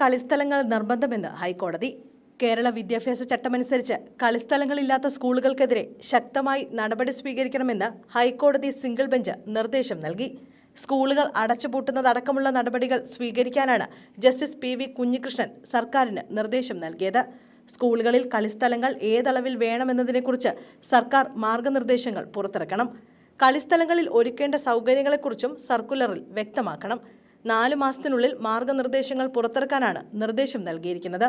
കളിസ്ഥലങ്ങൾ നിർബന്ധമെന്ന് ഹൈക്കോടതി. കേരള വിദ്യാഭ്യാസ ചട്ടമനുസരിച്ച് കളിസ്ഥലങ്ങളില്ലാത്ത സ്കൂളുകൾക്കെതിരെ ശക്തമായി നടപടി സ്വീകരിക്കണമെന്ന് ഹൈക്കോടതി സിംഗിൾ ബെഞ്ച് നിർദ്ദേശം നൽകി. സ്കൂളുകൾ അടച്ചുപൂട്ടുന്നതടക്കമുള്ള നടപടികൾ സ്വീകരിക്കാനാണ് ജസ്റ്റിസ് പി വി കുഞ്ഞികൃഷ്ണൻ സർക്കാരിന് നിർദ്ദേശം നൽകിയത്. സ്കൂളുകളിൽ കളിസ്ഥലങ്ങൾ ഏതളവിൽ വേണമെന്നതിനെക്കുറിച്ച് സർക്കാർ മാർഗനിർദ്ദേശങ്ങൾ പുറത്തിറക്കണം. കളിസ്ഥലങ്ങളിൽ ഒരുക്കേണ്ട സൗകര്യങ്ങളെക്കുറിച്ചും സർക്കുലറിൽ വ്യക്തമാക്കണം. നാല് മാസത്തിനുള്ളിൽ മാർഗനിർദ്ദേശങ്ങൾ പുറത്തിറക്കാനാണ് നിർദ്ദേശം നൽകിയിരിക്കുന്നത്.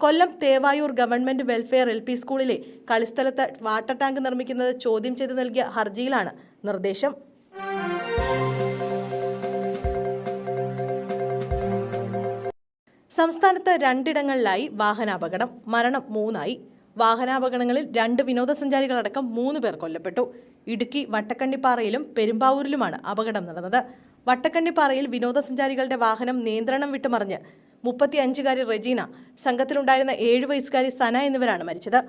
Kollam Thevayur government welfare L P സ്കൂളിലെ കളിസ്ഥലത്ത് വാട്ടർ ടാങ്ക് നിർമ്മിക്കുന്നത് ചോദ്യം ചെയ്ത് നൽകിയ ഹർജിയിലാണ് നിർദ്ദേശം. സംസ്ഥാനത്ത് രണ്ടിടങ്ങളിലായി വാഹനാപകടം മരണം മൂന്നായി. വാഹനാപകടങ്ങളിൽ രണ്ട് വിനോദസഞ്ചാരികളടക്കം മൂന്ന് പേർ കൊല്ലപ്പെട്ടു. ഇടുക്കി വട്ടക്കണ്ണിപ്പാറയിലും പെരുമ്പാവൂരിലുമാണ് അപകടം നടന്നത്. വട്ടക്കണ്ണിപ്പാറയിൽ വിനോദസഞ്ചാരികളുടെ വാഹനം നിയന്ത്രണം വിട്ടുമറിഞ്ഞ് മുപ്പത്തിയഞ്ചുകാരി റെജീന സംഘത്തിലുണ്ടായിരുന്ന ഏഴു വയസ്സുകാരി സന എന്നിവരാണ് മരിച്ചത്.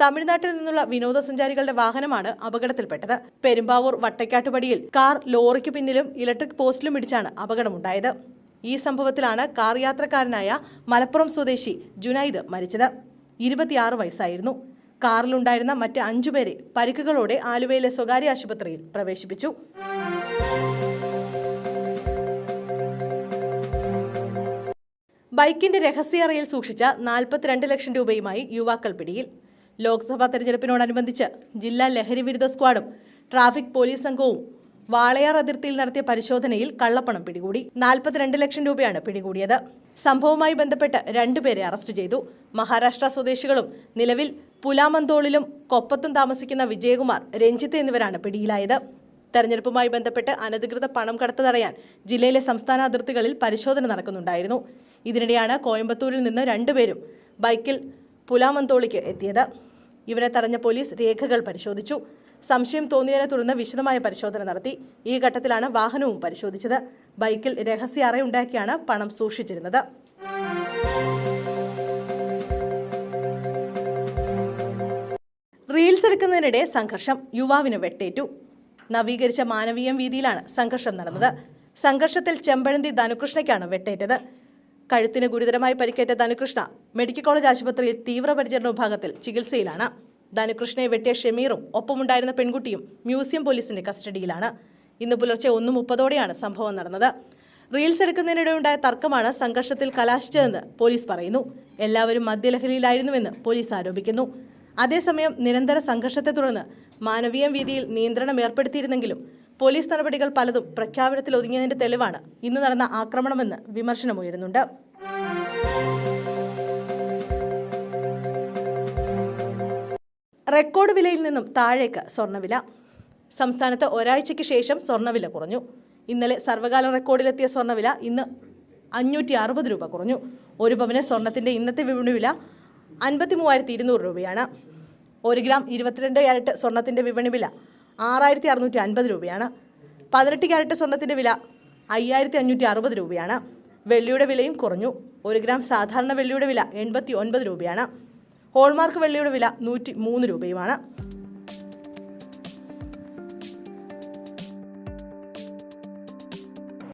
തമിഴ്നാട്ടിൽ നിന്നുള്ള വിനോദസഞ്ചാരികളുടെ വാഹനമാണ് അപകടത്തിൽപ്പെട്ടത്. പെരുമ്പാവൂർ വട്ടക്കാട്ടുപടിയിൽ കാർ ലോറിക്ക് പിന്നിലും ഇലക്ട്രിക് പോസ്റ്റിലും ഇടിച്ചാണ് അപകടമുണ്ടായത്. ഈ സംഭവത്തിലാണ് കാർ യാത്രക്കാരനായ മലപ്പുറം സ്വദേശി ജുനൈദ് മരിച്ചത്. ഇരുപത്തിയാറ് വയസ്സായിരുന്നു. കാറിലുണ്ടായിരുന്ന മറ്റ് അഞ്ചുപേരെ പരിക്കുകളോടെ ആലുവയിലെ സ്വകാര്യ ആശുപത്രിയിൽ പ്രവേശിപ്പിച്ചു. ബൈക്കിന്റെ രഹസ്യ സൂക്ഷിച്ച നാൽപ്പത്തിരണ്ട് ലക്ഷം രൂപയുമായി യുവാക്കൾ പിടിയിൽ. ലോക്സഭാ തെരഞ്ഞെടുപ്പിനോടനുബന്ധിച്ച് ജില്ലാ ലഹരി വിരുദ്ധ സ്ക്വാഡും ട്രാഫിക് പോലീസ് സംഘവും വാളയാർ അതിർത്തിയിൽ നടത്തിയ പരിശോധനയിൽ കള്ളപ്പണം പിടികൂടി. നാൽപ്പത്തിരണ്ട് ലക്ഷം രൂപയാണ് പിടികൂടിയത്. സംഭവവുമായി ബന്ധപ്പെട്ട് രണ്ടുപേരെ അറസ്റ്റ് ചെയ്തു. മഹാരാഷ്ട്ര സ്വദേശികളും നിലവിൽ പുലാമന്തോളിലും കൊപ്പത്തും താമസിക്കുന്ന വിജയകുമാർ രഞ്ജിത്ത് എന്നിവരാണ് പിടിയിലായത്. തെരഞ്ഞെടുപ്പുമായി ബന്ധപ്പെട്ട് അനധികൃത പണം കടത്തു തടയാൻ ജില്ലയിലെ സംസ്ഥാന അതിർത്തികളിൽ പരിശോധന നടക്കുന്നുണ്ടായിരുന്നു. ഇതിനിടെയാണ് കോയമ്പത്തൂരിൽ നിന്ന് രണ്ടുപേരും ബൈക്കിൽ പുലാമന്തോളിക്ക് എത്തിയത്. ഇവരെ തടഞ്ഞ പോലീസ് രേഖകൾ പരിശോധിച്ചു. സംശയം തോന്നിയതിനെ തുടർന്ന് വിശദമായ പരിശോധന നടത്തി. ഈ ഘട്ടത്തിലാണ് വാഹനവും പരിശോധിച്ചത്. ബൈക്കിൽ രഹസ്യ അറയുണ്ടാക്കിയാണ് പണം സൂക്ഷിച്ചിരുന്നത്. റീൽസ് എടുക്കുന്നതിനിടെ സംഘർഷം യുവാവിന് വെട്ടേറ്റു. നവീകരിച്ച മാനവീയം വീതിയിലാണ് സംഘർഷം നടന്നത്. സംഘർഷത്തിൽ ചെമ്പഴന്തി ധനുകൃഷ്ണയ്ക്കാണ് വെട്ടേറ്റത്. കഴുത്തിന് ഗുരുതരമായി പരിക്കേറ്റ ധനുകൃഷ്ണ മെഡിക്കൽ കോളേജ് ആശുപത്രിയിൽ തീവ്രപരിചരണ വിഭാഗത്തിൽ ചികിത്സയിലാണ്. ധനുകൃഷ്ണയെ വെട്ടിയ ഷമീറും ഒപ്പമുണ്ടായിരുന്ന പെൺകുട്ടിയും മ്യൂസിയം പോലീസിന്റെ കസ്റ്റഡിയിലാണ്. ഇന്ന് പുലർച്ചെ ഒന്ന് മുപ്പതോടെയാണ് സംഭവം നടന്നത്. റീൽസ് എടുക്കുന്നതിനിടെ ഉണ്ടായ തർക്കമാണ് സംഘർഷത്തിൽ കലാശിച്ചതെന്ന് പോലീസ് പറയുന്നു. എല്ലാവരും മദ്യലഹരിയിലായിരുന്നുവെന്ന് പോലീസ് ആരോപിക്കുന്നു. അതേസമയം നിരന്തര സംഘർഷത്തെ തുടർന്ന് മാനവീയം വീതിയിൽ നിയന്ത്രണം ഏർപ്പെടുത്തിയിരുന്നെങ്കിലും പോലീസ് നടപടികൾ പലതും പ്രഖ്യാപനത്തിൽ ഒതുങ്ങിയതിന്റെ തെളിവാണ് ഇന്ന് നടന്ന ആക്രമണമെന്ന് വിമർശനമുയരുന്നുണ്ട്. റെക്കോർഡ് വിലയിൽ നിന്നും താഴേക്ക് സ്വർണവില. സംസ്ഥാനത്ത് ഒരാഴ്ചയ്ക്ക് ശേഷം സ്വർണവില കുറഞ്ഞു. ഇന്നലെ സർവകാല റെക്കോർഡിലെത്തിയ സ്വർണവില ഇന്ന് അഞ്ഞൂറ്റി അറുപത് രൂപ കുറഞ്ഞു. ഒരു പവന് സ്വർണത്തിന്റെ ഇന്നത്തെ വിപണി വില അൻപത്തി മൂവായിരത്തി ഇരുന്നൂറ് രൂപയാണ്. ഒരു ഗ്രാം ഇരുപത്തിരണ്ട് ക്യാരറ്റ് സ്വർണത്തിന്റെ വിപണി വില ആറായിരത്തി അറുന്നൂറ്റി അൻപത് രൂപയാണ്. പതിനെട്ട് ക്യാരറ്റ് സ്വർണത്തിന്റെ വില അയ്യായിരത്തി അഞ്ഞൂറ്റി അറുപത് രൂപയാണ്. വെള്ളിയുടെ വിലയും കുറഞ്ഞു. ഒരു ഗ്രാം സാധാരണ വെള്ളിയുടെ വില എൺപത്തി ഒൻപത് രൂപയാണ്. ഹോൾമാർക്ക് വെള്ളിയുടെ വില നൂറ്റി മൂന്ന് രൂപയുമാണ്.